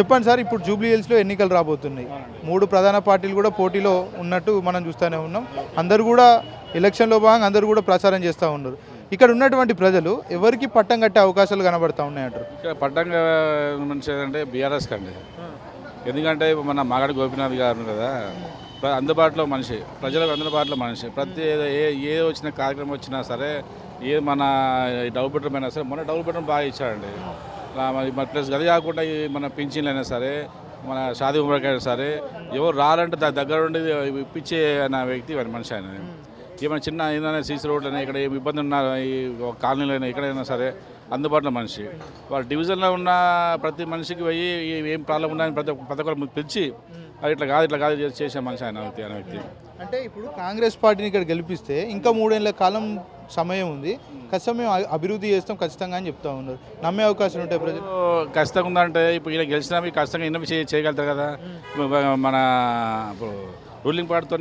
చెప్పండి సార్ ఇప్పుడు జూబ్లీ హిల్స్లో ఎన్నికలు రాబోతున్నాయి. మూడు ప్రధాన పార్టీలు కూడా పోటీలో ఉన్నట్టు మనం చూస్తూనే ఉన్నాం. అందరూ కూడా ఎలక్షన్లో భాగంగా అందరూ కూడా ప్రచారం చేస్తూ ఉన్నారు. ఇక్కడ ఉన్నటువంటి ప్రజలు ఎవరికి పట్టం కట్టే అవకాశాలు కనబడతా ఉన్నాయంటారు? ఇక్కడ పట్టం మనిషి అంటే బీఆర్ఎస్ కండి ఎందుకంటే మన మాగడ గోపీనాథ్ గారు కదా అందుబాటులో మనిషి ప్రజలకు అందుబాటులో మనిషి. ప్రతి ఏ- ఏ వచ్చిన కార్యక్రమం వచ్చినా సరే ఏ మన డబుల్ బెడ్రూమ్ అయినా సరే మొన్న డబుల్ బెడ్రూమ్ బాగా ఇచ్చాడండి. మరి మరి ప్లస్ అది కాకుండా ఈ మన పింఛన్లు అయినా సరే మన షాది ఉమరకి సరే ఎవరు రారంటే దా- దగ్గర ఉండి ఇప్పించే అన్న వ్యక్తి వారి మనిషి ఆయన. ఏమైనా చిన్న ఏదైనా సీసీ రోడ్లైనా అయినా ఇక్కడ ఏం ఇబ్బంది ఉన్నా ఈ కాలనీలో అయినా ఎక్కడైనా సరే అందుబాటులో మనిషి. వాళ్ళ డివిజన్లో ఉన్న ప్రతి మనిషికి పోయి ఏం ప్రాబ్లం ఉన్నా ప్రతి ఒక్క ప్రతి ఒక్కరు పిలిచి "అది ఇట్లా కాదు ఇట్లా కాదు చేసే మనిషి ఆయన వ్యక్తి ఆయన వ్యక్తి. అంటే ఇప్పుడు కాంగ్రెస్ పార్టీని ఇక్కడ గెలిపిస్తే ఇంకా మూడేళ్ళ కాలం సమయం ఉంది. ఖచ్చితంగా మేము అభివృద్ధి చేస్తాం ఖచ్చితంగా అని చెప్తా ఉన్నారు. నమ్మే అవకాశాలు ఉంటాయి ప్రజలు. ఖచ్చితంగా ఉందంటే ఇప్పుడు ఈయన గెలిచినా మీకు ఖచ్చితంగా ఎన్నో చే చేయగలుగుతారు కదా. మన ఇప్పుడు రూలింగ్ పార్టీతో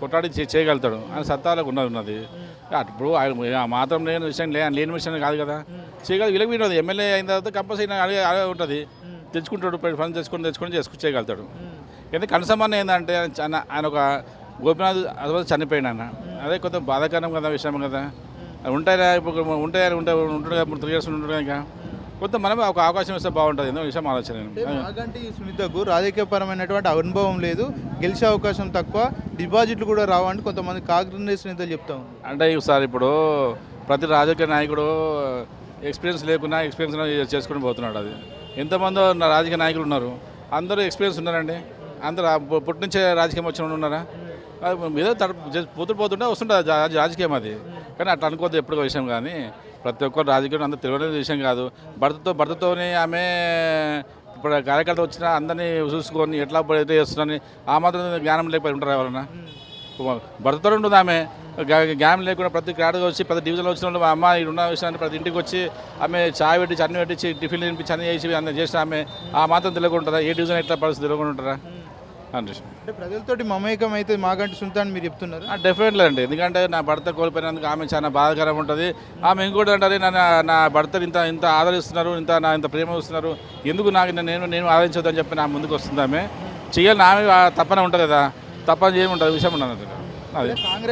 కొట్టాడి చేయగలుగుతాడు. ఆయన సత్తాలకు ఉన్నది ఉన్నది. ఆ మాత్రం లేని విషయం లే లేని విషయం కాదు కదా. చేయగలదు వీళ్ళకి వీడు ఎమ్మెల్యే అయిన తర్వాత కంపల్సరీ అదే ఉంటుంది. తెచ్చుకుంటాడు ఫండ్ తెచ్చుకొని తెచ్చుకొని చేసుకు చేయగలుగుతాడు. ఎందుకంటే కనసమన్న ఏంటంటే ఆయన ఒక గోపినాథ్ ఆయన అదే కొంత బాధాకరం కదా విషయం కదా. ఉంటాయా ఇప్పుడు ఉంటాయా ఉంటే ఉంటాడు కదా త్రీ ఇయర్స్ ఉంటాడు ఇంకా. కొంత మనమే ఒక అవకాశం ఇస్తే బాగుంటుంది ఎందుకు విషయం ఆలోచన అంటే మాగంటి సునీతకు రాజకీయపరమైనటువంటి అనుభవం లేదు గెలిచే అవకాశం తక్కువ డిపాజిట్లు కూడా రావంటే కొంతమంది కాంగ్రెస్ నేతలు చెప్తా అంటే సార్ ఇప్పుడు ప్రతి రాజకీయ నాయకుడు ఎక్స్పీరియన్స్ లేకున్నా ఎక్స్పీరియన్స్ చేసుకుని పోతున్నాడు అది. ఎంతమందో రాజకీయ నాయకులు ఉన్నారు. అందరూ ఎక్స్పీరియన్స్ ఉన్నారండి. అందరూ ఆ పు- పుట్టి నుంచే రాజకీయం వచ్చిన ఉన్నారా? ఏదో తడ పోతు పోతుంటే వస్తుంటుంది రాజకీయం అది. కానీ అట్లా అనుకోవద్దు ఎప్పుడు విషయం కానీ. ప్రతి ఒక్కరు రాజకీయం అంత తెలియని విషయం కాదు. భర్తతో భర్తతోనే ఆమె ఇప్పుడు కార్యకర్త వచ్చినా అందరినీ చూసుకొని ఎట్లా ఎట్లా చేస్తున్నారని ఆ మాత్రం జ్ఞానం లేకపోయి ఉంటారు ఎవరన్నా? భర్తతో ఉంటుంది ఆమె. గ్యామ్ లేకుండా ప్రతి క్రాడ్గా వచ్చి ప్రతి డివిజన్లో వచ్చిన వాళ్ళు అమ్మ ఇక్కడ ఉన్న విషయాన్ని ప్రతి ఇంటికి వచ్చి ఆమె చాయ్ పెట్టి అన్ని పెట్టించి టిఫిన్ తినిపించి అన్ని చేసి అన్నీ చేసిన ఆమె. ఆ మాత్రం తెలియకుండా ఏ డివిజన్ ఎట్లా పరిస్థితి తెలియకుండా ఉంటారా అంటే ప్రజలతోటి మమేకం అయితే మాగంటి సునీత అని మీరు చెప్తున్నారు. డెఫినెట్లీ అండి. ఎందుకంటే నా భర్త కోల్పోయినందుకు ఆమె చాలా బాధాకరం ఉంటుంది. ఆమె ఇంకోటి అంటారు నా నా భర్తని ఇంత ఇంత ఆదరిస్తున్నారు ఇంత నా ఇంత ప్రేమ ఇస్తున్నారు ఎందుకు నాకు నేను నేను ఆదరించొద్దని చెప్పి నా ముందుకు వస్తుంది ఆమె. చేయాలి ఆమె తప్పన ఉంటుంది కదా. తప్పని చేయమంటుంది విషయం ఉన్నది అది. కాంగ్రెస్